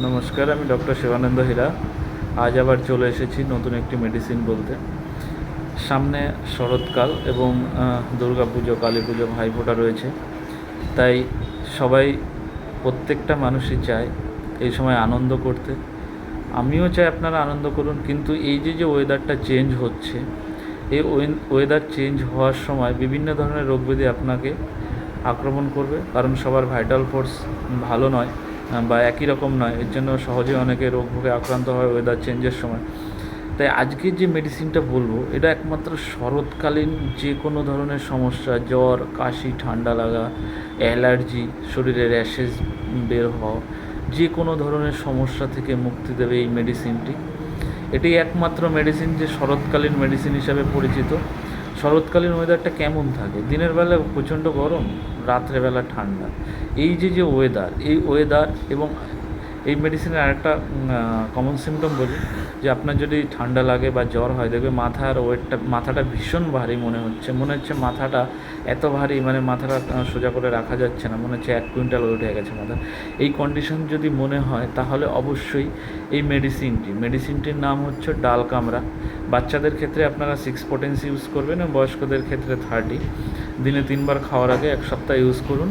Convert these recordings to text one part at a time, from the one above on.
নমস্কার, আমি ডক্টর শিবানন্দ হীরা। আজ আবার চলে এসেছি নতুন একটি মেডিসিন বলতে। সামনে শরৎকাল এবং দুর্গা পুজো, কালী পুজো ভাইফোঁটা রয়েছে। তাই সবাই প্রত্যেকটা মানুষই চায় এই সময় আনন্দ করতে। আমিও চাই আপনারা আনন্দ করুন, কিন্তু এই যে যে ওয়েদারটা চেঞ্জ হচ্ছে, এই ওয়েদার চেঞ্জ হওয়ার সময় বিভিন্ন ধরনের রোগ আপনাকে আক্রমণ করবে। কারণ সবার ভাইটাল ফোর্স ভালো নয়। বা একই রকম নয়। এর জন্য সহজে অনেকে রোগ ভোগে আক্রান্ত হয় ওয়েদার চেঞ্জের সময়। তাই আজকে যে মেডিসিনটা বলব, এটা একমাত্র শরৎকালীন যে কোনো ধরনের সমস্যা, জ্বর, কাশি, ঠান্ডা লাগা অ্যালার্জি শরীরে র্যাশেস বের হওয়া, যে কোনো ধরনের সমস্যা থেকে মুক্তি দেবে এই মেডিসিনটি এটি একমাত্র মেডিসিন যে শরৎকালীন মেডিসিন হিসাবে পরিচিত। শরৎকালীন ওয়েদারটা কেমন থাকে? দিনের বেলা প্রচণ্ড গরম, রাত্রেবেলা ঠান্ডা। এই যে যে ওয়েদার এই ওয়েদার এবং এই মেডিসিনের আরেকটা কমন সিমটম বলি, যে আপনার যদি ঠান্ডা লাগে বা জ্বর হয় দেখবে মাথার ওয়েটটা, মাথাটা ভীষণ ভারী মনে হচ্ছে। মনে হচ্ছে মাথাটা এত ভারী মানে মাথাটা সোজা করে রাখা যাচ্ছে না। মনে হচ্ছে এক কুইন্টাল ওয়েট হয়ে গেছে মাথা এই কন্ডিশন যদি মনে হয়, তাহলে অবশ্যই এই মেডিসিনটি মেডিসিনটির নাম হচ্ছে ডাল কামড়া। বাচ্চাদের ক্ষেত্রে আপনারা সিক্স পোটেন্স ইউজ করবেন এবং বয়স্কদের ক্ষেত্রে থার্টি দিনে তিনবার খাওয়ার আগে এক সপ্তাহ ইউজ করুন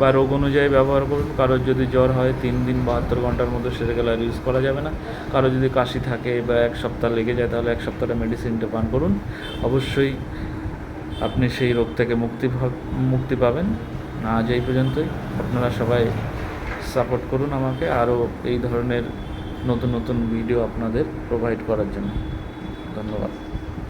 বা রোগ অনুযায়ী ব্যবহার করুন। কারোর যদি জ্বর হয়, তিন দিন বাহাত্তর ঘণ্টার মধ্যে গেলে আর ইউজ করা যাবে না। কারও যদি কাশি থাকে বা এক সপ্তাহ লেগে যায়, তাহলে এক সপ্তাহে মেডিসিনটা পান করুন। অবশ্যই আপনি সেই রোগ থেকে মুক্তি মুক্তি পাবেন। আজ এই পর্যন্তই। আপনারা সবাই সাপোর্ট করুন আমাকে আরও এই ধরনের নতুন নতুন ভিডিও আপনাদের প্রোভাইড করার জন্য। ধন্যবাদ।